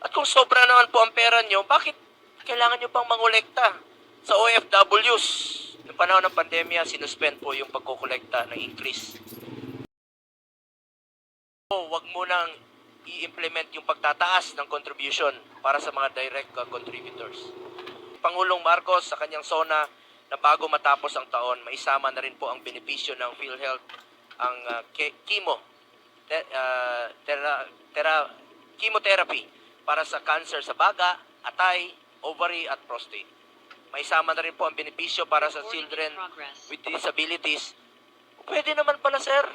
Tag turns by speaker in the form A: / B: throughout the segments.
A: At kung sobra naman po ang pera nyo, bakit kailangan nyo pang mangolekta sa OFWs? Noong panahon ng pandemya, sinuspend po yung pagkukolekta ng increase. O, wag mo nang i-implement yung pagtataas ng contribution para sa mga direct uh, contributors. Pangulong Marcos sa kanyang SONA na bago matapos ang taon, maisama na rin po ang benepisyo ng PhilHealth ang uh, ke- chemo, te- uh, tera- tera- chemotherapy para sa cancer sa baga, atay, ovary at prostate. Maisama na rin po ang benepisyo para sa children with disabilities. Pwede naman pala, sir.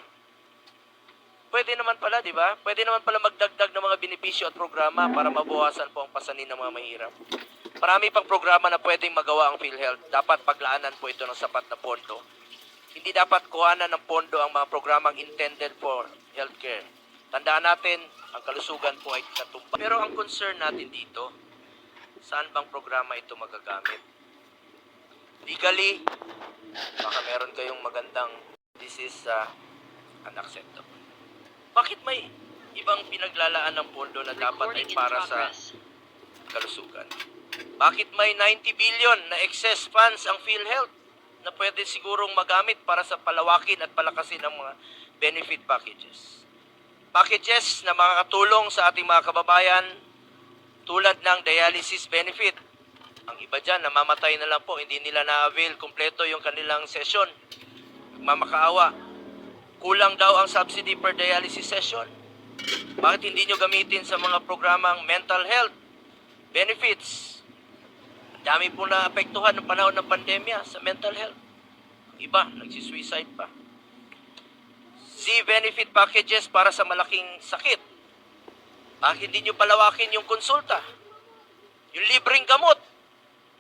A: Pwede naman pala, di ba? Pwede naman pala magdagdag ng mga benepisyo at programa para mabawasan po ang pasanin ng mga mahirap. Marami pang programa na pwedeng magawa ang PhilHealth. Dapat paglaanan po ito ng sapat na pondo. Hindi dapat kuhanan ng pondo ang mga programang intended for healthcare. Tandaan natin, ang kalusugan po ay katumba. Pero ang concern natin dito, saan bang programa ito magagamit? Legally, baka meron kayong magandang this is uh, unacceptable. Bakit may ibang pinaglalaan ng pondo na dapat ay para sa kalusugan? Bakit may 90 billion na excess funds ang PhilHealth na pwede sigurong magamit para sa palawakin at palakasin ng mga benefit packages? Packages na makakatulong sa ating mga kababayan tulad ng dialysis benefit. Ang iba dyan, namamatay na lang po, hindi nila na-avail kompleto yung kanilang session. Mamakaawa. Kulang daw ang subsidy per dialysis session. Bakit hindi nyo gamitin sa mga programang mental health, benefits? Dami po na apektuhan ng panahon ng pandemya sa mental health. Iba, nagsisuicide pa. Z-benefit packages para sa malaking sakit. Bakit hindi nyo palawakin yung konsulta? Yung libreng gamot.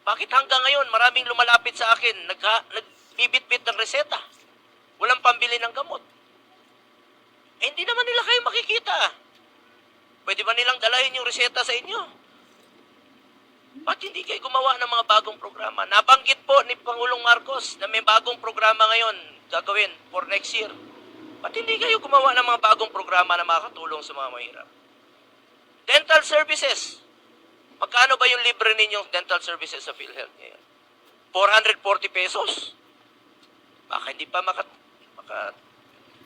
A: Bakit hanggang ngayon maraming lumalapit sa akin, nagha, nagbibit-bit ng reseta? Walang pambili ng gamot. Eh, hindi naman nila kayo makikita. Pwede ba nilang dalahin yung reseta sa inyo? Ba't hindi kayo gumawa ng mga bagong programa? Nabanggit po ni Pangulong Marcos na may bagong programa ngayon gagawin for next year. Ba't hindi kayo gumawa ng mga bagong programa na makakatulong sa mga mahirap? Dental services. Magkano ba yung libre ninyong dental services sa PhilHealth ngayon? 440 pesos. Baka hindi pa maka, maka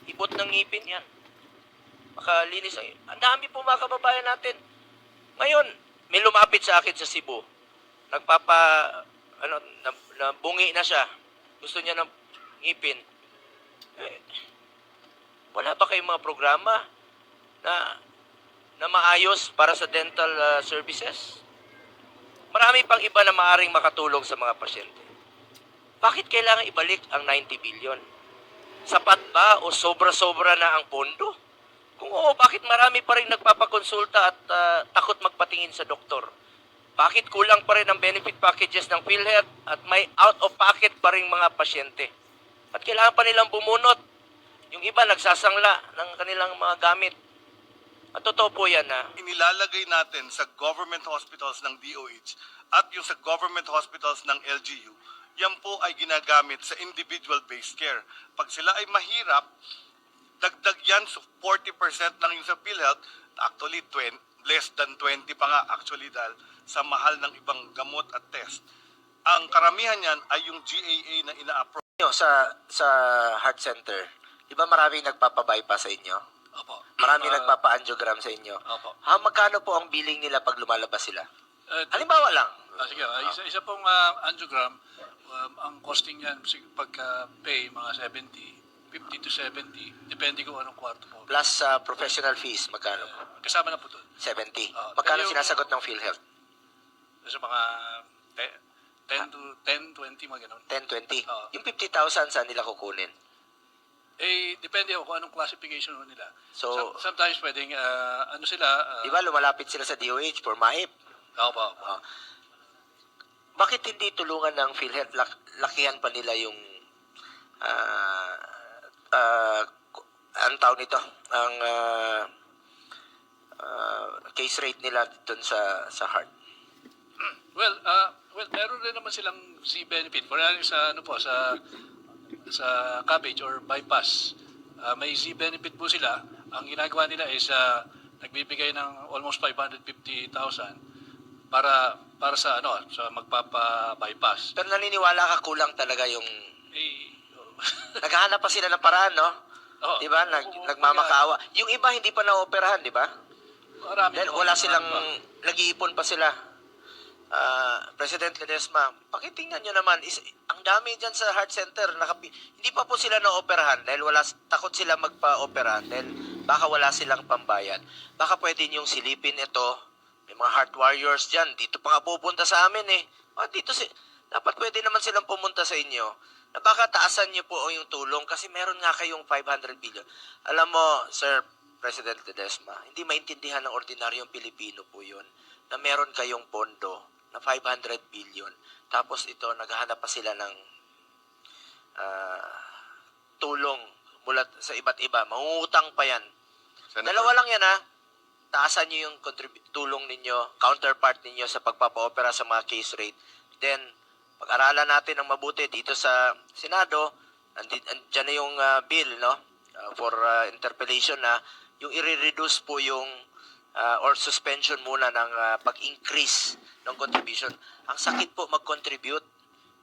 A: ibot ng ngipin yan. Makalinis ang Ang dami po mga kababayan natin. Ngayon, may lumapit sa akin sa Cebu. Nagpapa, ano, na, nabungi na siya. Gusto niya ng ngipin. Eh, wala ba kayong mga programa na na maayos para sa dental uh, services? Marami pang iba na maaring makatulong sa mga pasyente. Bakit kailangan ibalik ang 90 billion? Sapat ba o sobra-sobra na ang pondo? Kung oo, bakit marami pa rin nagpapakonsulta at uh, takot magpatingin sa doktor? Bakit kulang pa rin ang benefit packages ng PhilHealth at may out-of-pocket pa rin mga pasyente? At kailangan pa nilang bumunot. Yung iba nagsasangla ng kanilang mga gamit. At totoo po yan na
B: inilalagay natin sa government hospitals ng DOH at yung sa government hospitals ng LGU, yan po ay ginagamit sa individual-based care. Pag sila ay mahirap, dagdag yan, so 40% lang yung sa PhilHealth, actually 20, less than 20 pa nga actually dahil sa mahal ng ibang gamot at test. Ang karamihan yan ay yung GAA na ina-approve.
A: sa sa heart center, di ba maraming nagpapa-bypass sa inyo?
C: Opo.
A: Maraming
C: Ah,
A: nagpapa-angiogram sa inyo.
C: Opo.
A: Ha, magkano po ang billing nila pag lumalabas sila?
C: Uh,
A: Halimbawa lang,
C: ah, sige, ah, isa, isa pong ah, angiogram, um, ang costing niyan sig- pagka-pay, mga 70, 50 to 70, depende kung anong kwarto po.
A: plus sa professional fees, magkano po?
C: Uh, kasama na po doon.
A: 70.
C: Ah,
A: Magkano
C: pero
A: sinasagot ng PhilHealth?
C: Sa mga te- 10 to 10, 20, mga ganun.
A: 10, 20.
C: Ah.
A: Yung 50,000 saan nila kukunin?
C: Eh, depende ho kung anong classification ho nila.
A: So-
C: Some- sometimes pwedeng, ah, ano sila, ah,
A: Di ba lumalapit sila sa DOH for MAIP?
C: Opo, opo.
A: Ah. bakit hindi tulungan ng PhilHealth? Lak- lakihan pa nila yung ah ah, ku- ang tawag nito? Ang ah, ah, case rate nila dun sa sa heart.
C: Well, uh, well, meron rin naman silang Z benefit. For sa ano po sa sa cabbage or bypass, uh, may Z benefit po sila. Ang ginagawa nila is uh, nagbibigay ng almost 550,000 para para sa ano, sa magpapa-bypass.
A: Pero naniniwala ka kulang talaga yung...
C: Eh,
A: Naghahanap pa sila ng paraan, no?
C: oh,
A: Di ba? Nag,
C: oo,
A: nagmamakaawa. Yung iba hindi pa na-operahan, di ba?
C: Marami
A: Dahil wala silang... Nag-iipon pa sila. Ah, President Ledesma, pakitingnan nyo naman, is, ang dami dyan sa heart center, nakapi, hindi pa po sila na-operahan dahil wala, takot sila magpa-operahan dahil baka wala silang pambayad. Baka pwede nyong silipin ito, may mga heart warriors dyan, dito pa nga pupunta sa amin eh. O, dito si, dapat pwede naman silang pumunta sa inyo na baka taasan niyo po yung tulong kasi meron nga kayong 500 billion. Alam mo, Sir President Ledesma, hindi maintindihan ng ordinaryong Pilipino po yun na meron kayong pondo na 500 billion. Tapos ito, naghahanap pa sila ng ah, tulong mula sa iba't iba. Mangungutang pa yan.
D: Senator,
A: Dalawa lang yan ha. Taasan nyo yung tulong ninyo, counterpart ninyo sa pagpapa-opera sa mga case rate. Then, pag-aralan natin ng mabuti dito sa Senado, andyan na yung ah, bill, no? Ah, for ah, interpellation na yung i-reduce po yung ah, or suspension muna ng ah, pag-increase ng contribution. Ang sakit po mag-contribute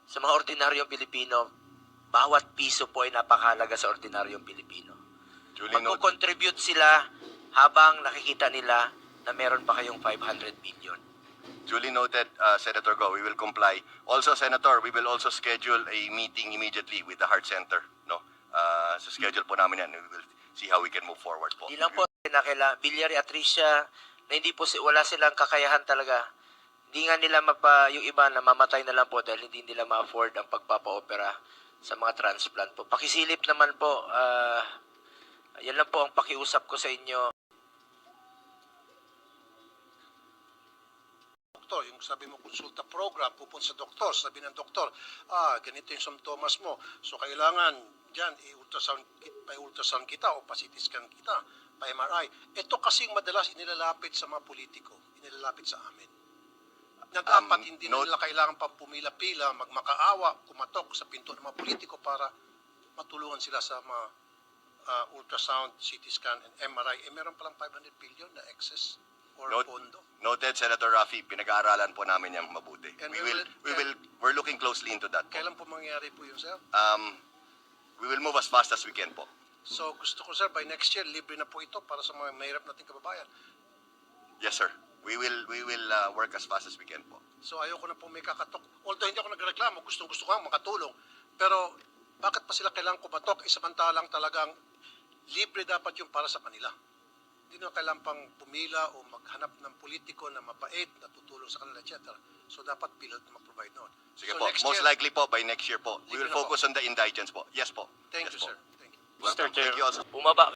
A: sa mga ordinaryong Pilipino. Bawat piso po ay napakahalaga sa ordinaryong Pilipino magko-contribute sila habang nakikita nila na meron pa kayong 500 billion.
D: Duly noted, uh, Senator Go. We will comply. Also, Senator, we will also schedule a meeting immediately with the Heart Center. No, uh, sa schedule po namin yan. We will see how we can move forward po.
A: Di lang po na kaila Bilyari Atricia na hindi po si, wala silang kakayahan talaga. Hindi nga nila mapa yung iba na mamatay na lang po dahil hindi nila ma-afford ang pagpapa-opera sa mga transplant po. Pakisilip naman po, ah, yan lang po ang pakiusap ko sa inyo.
E: doktor, yung sabi mo konsulta program, pupunta sa doktor, sabi ng doktor, ah, ganito yung symptoms mo. So kailangan diyan i-ultrasound pa-ultrasound kita o pa-CT scan kita, pa-MRI. Ito kasing madalas inilalapit sa mga politiko, inilalapit sa amin. Na dapat
D: Um,
E: hindi
D: no-
E: nila kailangan pang pumila-pila, magmakaawa, kumatok sa pinto ng mga politiko para matulungan sila sa mga ah, ultrasound, CT scan, and MRI. Eh, meron palang 500 billion na excess or
D: Note-
E: pondo.
D: Noted, Senator Rafi. Pinag-aaralan po namin yan mabuti.
E: And
D: We
E: we
D: will, we will, we're looking closely into that.
E: Kailan po mangyayari po yun, sir?
D: Um, we will move as fast as we can po.
E: So gusto ko sir, by next year, libre na po ito para sa mga mahirap nating kababayan.
D: Yes, sir. We will, we will uh, work as fast as we can po.
E: So ayoko na po may kakatok. Although hindi ako nagreklamo, gustong gusto ko nga makatulong. Pero bakit pa sila kailangan kumatok? Eh, samantalang talagang libre dapat yung para sa kanila. Hindi na kailangan pang pumila o maghanap ng politiko na mabait, na tutulong sa kanila, etc. So dapat PhilHealth na mag-provide noon.
D: Sige
E: so
D: po.
E: next
D: Most
E: year,
D: likely po, by next year po. We will
E: na po.
D: focus on the indigents po. Yes po.
E: Thank
D: yes
E: you,
D: po.
E: sir. Thank you.
D: Welcome. Thank you also.
A: Bumaba